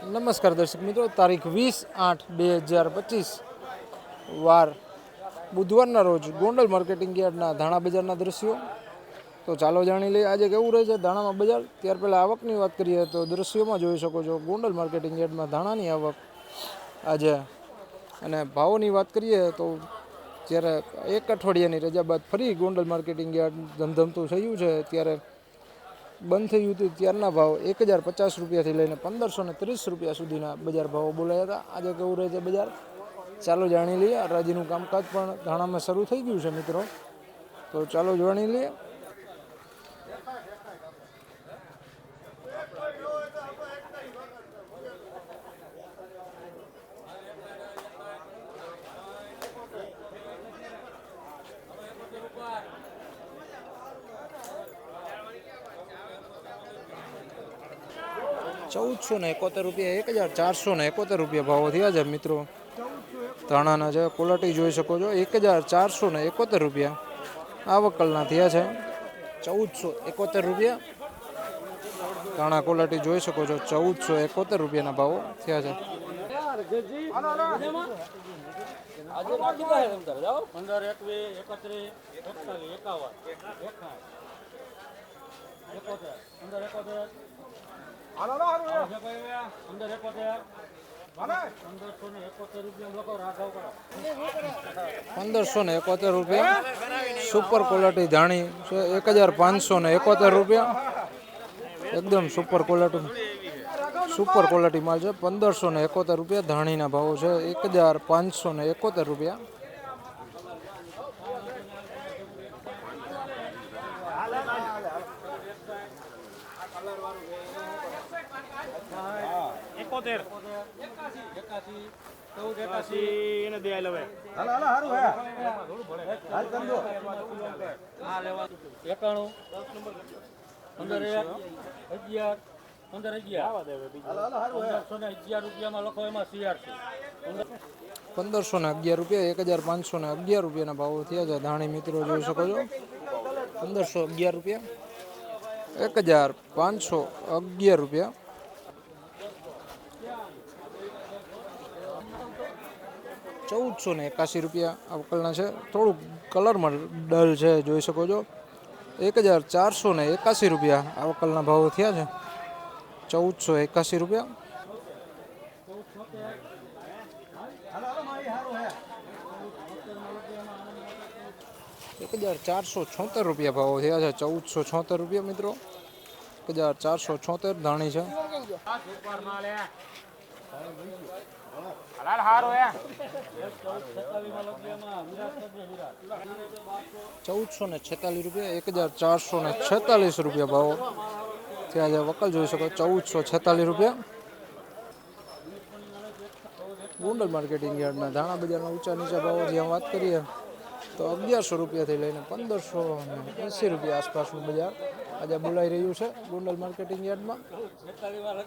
નમસ્કાર દર્શક મિત્રો, તારીખ વીસ આઠ બે હજાર પચીસ વાર બુધવારના રોજ ગોંડલ માર્કેટિંગ યાર્ડના ધાણા બજારના દ્રશ્યો. તો ચાલો જાણી લઈએ આજે કેવું રહે છે ધાણામાં બજાર. ત્યાર પહેલાં આવકની વાત કરીએ તો દ્રશ્યોમાં જોઈ શકો છો ગોંડલ માર્કેટિંગ યાર્ડમાં ધાણાની આવક આજે અને ભાવોની વાત કરીએ તો જ્યારે એક અઠવાડિયાની રજા બાદ ફરી ગોંડલ માર્કેટિંગ યાર્ડ ધમધમતું થયું છે, ત્યારે બંધ થયું હતું. ત્યારના ભાવ એક હજાર પચાસ રૂપિયાથી લઈને પંદરસો ને ત્રીસ રૂપિયા સુધીના બજાર ભાવો બોલાયા હતા. આજે કેવું રહે છે બજાર? ચાલો જાણી લઈએ. હરાજીનું કામકાજ પણ ધાણામાં શરૂ થઈ ગયું છે મિત્રો. તો ચાલો જાણી લઈએ. ચૌદસો ને એકોતેર રૂપિયા, એક હજાર ચારસો ને એકોતેર રૂપિયા ભાવો થયા છે મિત્રો. ધાણાના છે ક્વોલિટી જોઈ શકો છો, એક હજાર ચારસો ને એકોતેર રૂપિયા આવકલના થયા છે. ચૌદસો એકોતેર રૂપિયા. ધાણા ક્વોલિટી જોઈ શકો છો, ચૌદસો એકોતેર રૂપિયાના ભાવો થયા છે. પંદર એકવીસ, એકત્રીસ એકાવન એકાવન, એકોતેર, પંદર, એકોતેર. આવશે એકોતેર. પંદરસો ને એકોતેર રૂપિયા સુપર ક્વોલિટી ધાણી છે એક હજાર પાંચસો ને એકોતેર રૂપિયા. એકદમ સુપર ક્વોલિટી સુપર ક્વોલિટી માલ છે પંદરસો ને એકોતેર રૂપિયા ધાણીના ભાવો છે એક હજાર પાંચસો ને એકોતેર રૂપિયા. એકોતેર. એકાસી ચૌદ એકાસી એને દે હવે એકાણું. પંદર એક. અગિયાર. પંદર અગિયાર. પંદરસો ને અગિયાર રૂપિયામાં લખો એમાં સીઆર છે. પંદરસો ને અગિયાર રૂપિયા એક હજાર પાંચસો ને અગિયાર રૂપિયાના ભાવો થયા છે ધાણી મિત્રો જોઈ શકો છો. પંદરસો અગિયાર રૂપિયા એક હજાર પાંચસો અગિયાર રૂપિયા. ચૌદસો ને એકાસી રૂપિયા આવકલના છે. થોડુંક કલરમાં ડલ છે, જોઈ શકો છો. એક હજાર ચારસો ને એકાસી રૂપિયા વકલના ભાવો થયા છે. ચૌદસો એકાસી રૂપિયા. એક હજાર ચારસો છોતેર રૂપિયા ભાવો થયા છે. ચૌદસો છોતેર રૂપિયા મિત્રો. એક હજાર ચારસો છોતેર ધાણી છે. ચૌદસો ને છેતાલીસ રૂપિયા, એક હજાર ચારસો ને છેતાલીસ રૂપિયા ભાવો. ત્યાં જે વકલ જોઈ શકો, ચૌદસો છેતાલીસ રૂપિયા. ગોંડલ માર્કેટિંગ યાર્ડના ધાણા બજારના ઊંચા નીચા ભાવો જ્યાં વાત કરીએ તો અગિયારસો રૂપિયાથી લઈને પંદરસો એંસી રૂપિયા આસપાસનું બજાર આજે બોલાઈ રહ્યું છે ગોંડલ માર્કેટિંગ યાર્ડમાં.